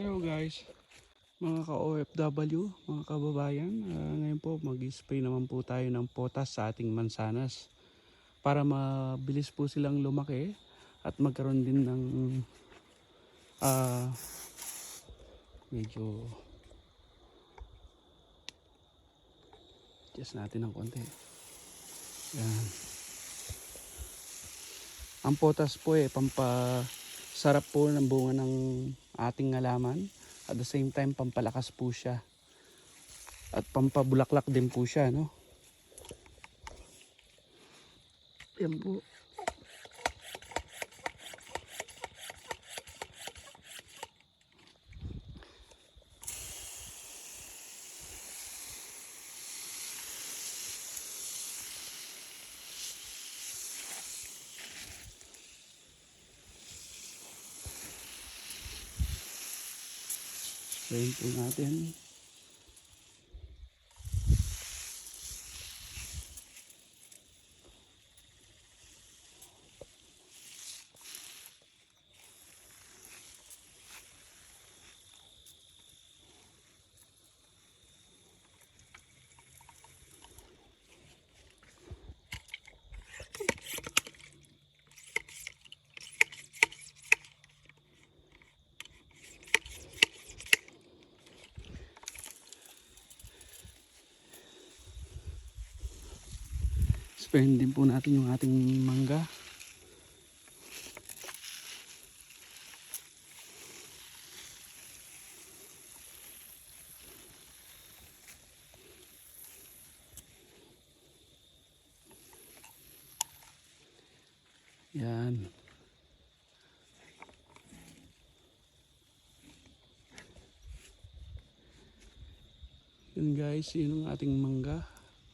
Hello guys, mga ka-OFW, mga kababayan. Ah, ngayon po mag-spray naman po tayo ng potas sa ating mansanas para mabilis po silang lumaki at magkaroon din ng ah, medyo adjust natin ng konti. Yan. Ang potas po eh, pampasarap po ng bunga ng ating halaman. At the same time, pampalakas po siya. At pampabulaklak din po siya, no? Yan po. Sprayin po natin. Sprayin din po natin yung ating mangga. Yan. Yun guys, yun ang ating mangga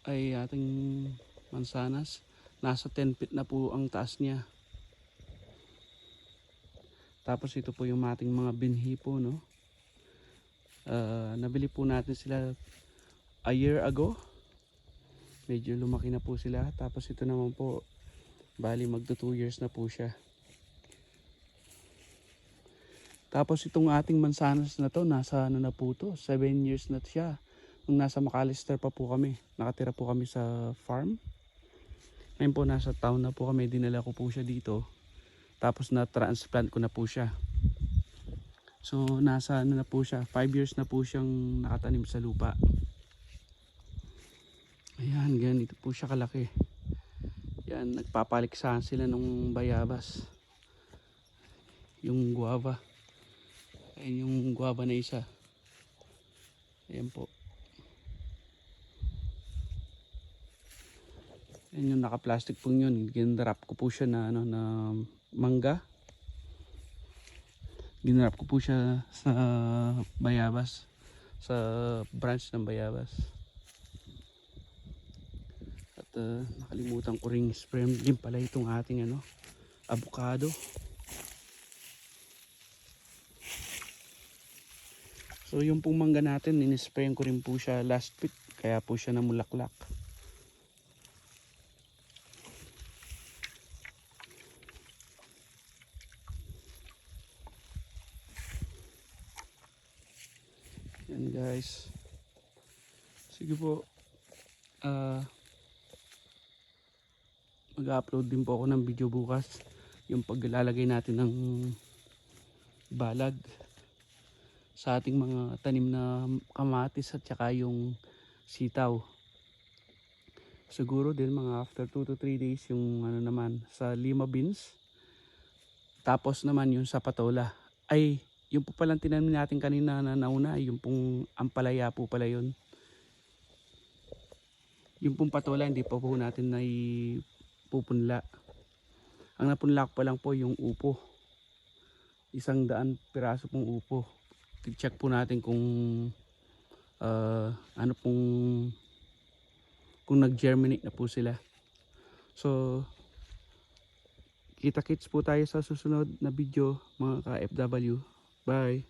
ay ating mansanas. Nasa 10 feet na po ang taas niya. Tapos ito po yung ating mga binhi po, no? Ah, nabili po natin sila a year ago. Medyo lumaki na po sila. Tapos ito naman po, bali magto 2 years na po siya. Tapos itong ating mansanas na to, nasa ano na po to, 7 years na siya. Nung nasa McAllister pa po kami, nakatira po kami sa farm. Ngayon po nasa town na po kami, dinala ko po siya dito. Tapos na-transplant ko na po siya. So nasa ano na po siya, 5 years na po siyang nakatanim sa lupa. Ayan, ganito po siya kalaki. Yan, nagpapaliksahan sila nung bayabas. Yung guava. Ayan yung guava na isa. Ayan po. Yan yung naka-plastic po yun. Ginrap ko po siya na, ano, na mangga. Ginrap ko po siya sa bayabas. Sa branch ng bayabas. At uh, nakalimutan ko ring spray din pala itong ating ano, avocado. So yung pong mangga natin, inisprayan ko rin po siya last week. Kaya po siya namulaklak. Yan guys. Sige po. Ah mag-upload din po ako ng video bukas. Yung paglalagay natin ng balag sa ating mga tanim na kamatis at saka yung sitaw. Siguro din mga after 2 to 3 days yung ano naman sa lima beans. Tapos naman yung sa patola. Ay, yung po palang tinanim natin kanina na nauna, yung pong ampalaya po pala yun. Yung pong patola hindi pa po natin na pupunla. Ang napunla ko pa lang po yung upo. Isang daan piraso pong upo. check po natin kung uh, ano pong kung nag-germinate na po sila. So, kita-kits po tayo sa susunod na video mga ka-FW. Bye.